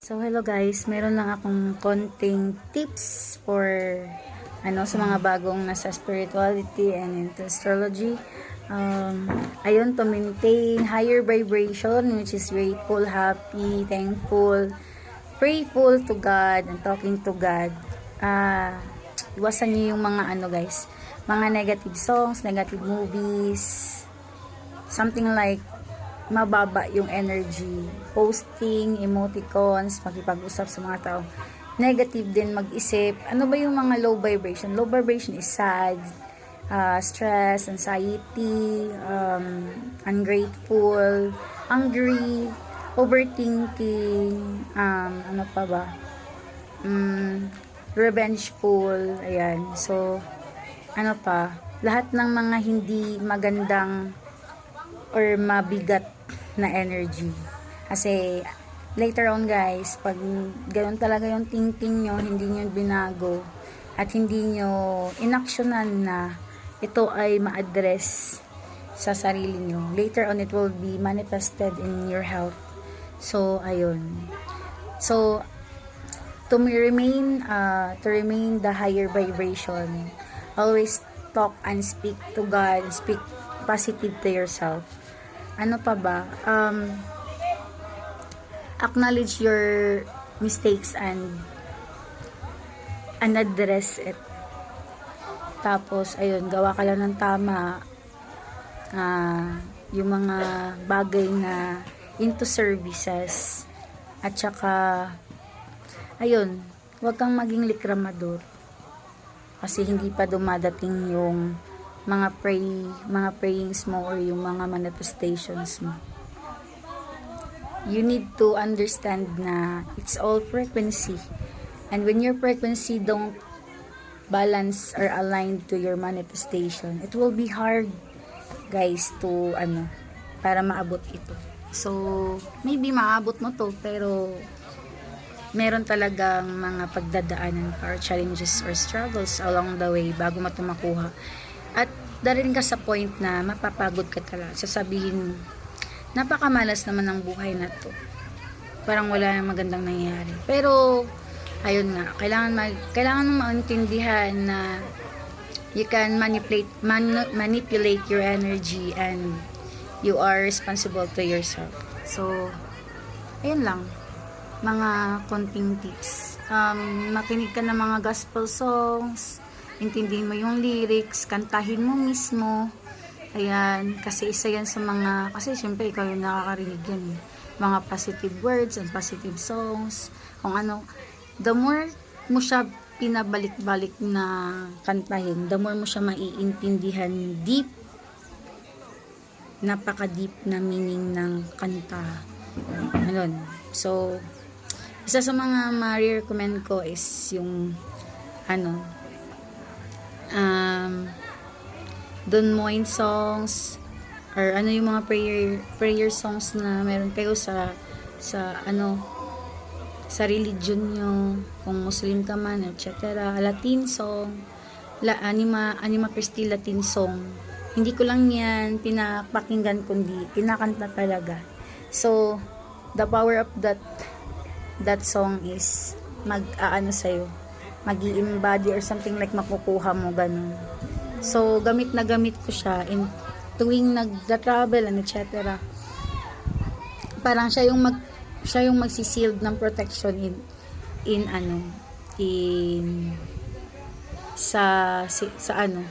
So hello guys, meron lang akong konting tips for ano sa mga bagong nasa spirituality and into astrology. Um, ayun to maintain higher vibration which is grateful, happy, thankful, prayful to God and talking to God. Ah, iwasan niyo yung mga ano guys, mga negative songs, negative movies, something like mababa yung energy. Posting, emoticons, makipag-usap sa mga tao. Negative din mag-isip. Ano ba yung mga low vibration? Low vibration is sad, uh, stress, anxiety, um, ungrateful, angry, overthinking, um, ano pa ba? Mm, revengeful, ayan. So, ano pa? Lahat ng mga hindi magandang or mabigat na energy. Kasi later on guys, pag ganun talaga yung thinking nyo, hindi nyo binago at hindi nyo inaksyonan na ito ay ma-address sa sarili nyo. Later on, it will be manifested in your health. So, ayun. So, to remain, uh, to remain the higher vibration, always talk and speak to God, speak positive to yourself ano pa ba? Um, acknowledge your mistakes and and address it. Tapos, ayun, gawa ka lang ng tama. Ah, yung mga bagay na into services. At saka, ayun, huwag kang maging likramador. Kasi hindi pa dumadating yung mga pray, mga prayings mo or yung mga manifestations mo. You need to understand na it's all frequency. And when your frequency don't balance or aligned to your manifestation, it will be hard guys to ano para maabot ito. So, maybe maabot mo to pero meron talagang mga pagdadaanan or challenges or struggles along the way bago mo ito makuha. At darating ka sa point na mapapagod ka talaga. Sasabihin mo, napakamalas naman ng buhay na to. Parang wala nang magandang nangyayari. Pero, ayun nga, kailangan, mag, kailangan mong maintindihan na you can manipulate, man, manipulate your energy and you are responsible to yourself. So, ayun lang. Mga konting tips. Um, makinig ka ng mga gospel songs, intindihin mo yung lyrics, kantahin mo mismo. Ayan, kasi isa yan sa mga, kasi syempre ikaw yung nakakarinig yan eh. Mga positive words and positive songs, kung ano. The more mo siya pinabalik-balik na kantahin, the more mo siya maiintindihan deep, napaka-deep na meaning ng kanta. Ano, so, isa sa mga ma-recommend ko is yung ano, um, Don Moine songs or ano yung mga prayer prayer songs na meron kayo sa sa ano sa religion nyo kung Muslim ka man etc Latin song la anima anima Christi Latin song. Hindi ko lang yan pinapakinggan kundi kinakanta talaga. So the power of that that song is mag aano sa'yo mag embody or something like makukuha mo ganun. So, gamit na gamit ko siya in tuwing nagda-travel and etc. Parang siya yung mag siya yung magsisild ng protection in in ano in sa si, sa ano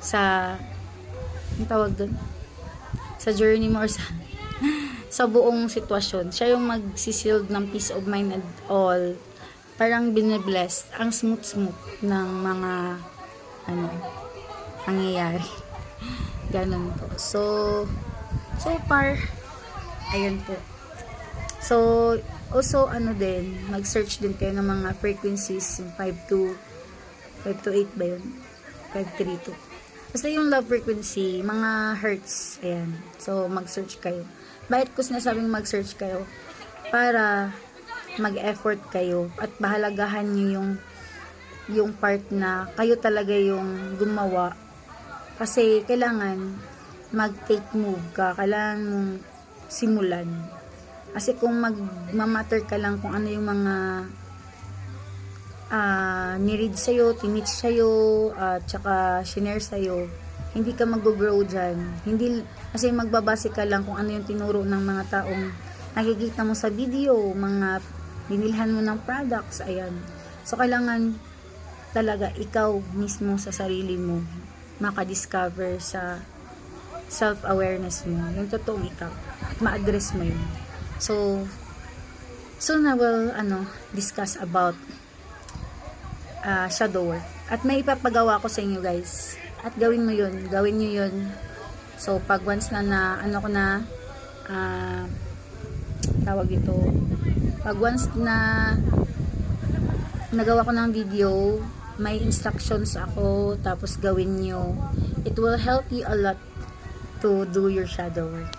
sa ang tawag doon sa journey mo or sa sa buong sitwasyon siya yung magsisild ng peace of mind and all parang binibless ang smooth smooth ng mga ano nangyayari ganun po. So so far ayun po. So also ano din mag search din kayo ng mga frequencies yung 5 to 5 to 8 ba yun? 532 basta yung love frequency mga hertz ayan. So mag search kayo. Bakit ko sinasabing mag search kayo? Para mag-effort kayo at bahalagahan niyo yung yung part na kayo talaga yung gumawa kasi kailangan mag-take move ka kailangan mong simulan Kasi kung magmamatter ka lang kung ano yung mga ah niread sa'yo, tinitch sa'yo, at tsaka shinare sa'yo, hindi ka mag-grow dyan. Hindi, kasi magbabase ka lang kung ano yung tinuro ng mga taong nakikita mo sa video, mga binilhan mo ng products, ayan. So, kailangan talaga ikaw mismo sa sarili mo makadiscover sa self-awareness mo, yung totoong ikaw, at ma-address mo yun. So, soon I will, ano, discuss about uh, shadow work. At may ipapagawa ko sa inyo guys. At gawin mo yun. Gawin nyo yun. So, pag once na na, ano ko na, ah, tawag ito, pag once na nagawa ko ng video, may instructions ako, tapos gawin nyo. It will help you a lot to do your shadow work.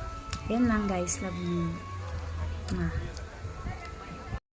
Yan lang guys. Love you. Ah.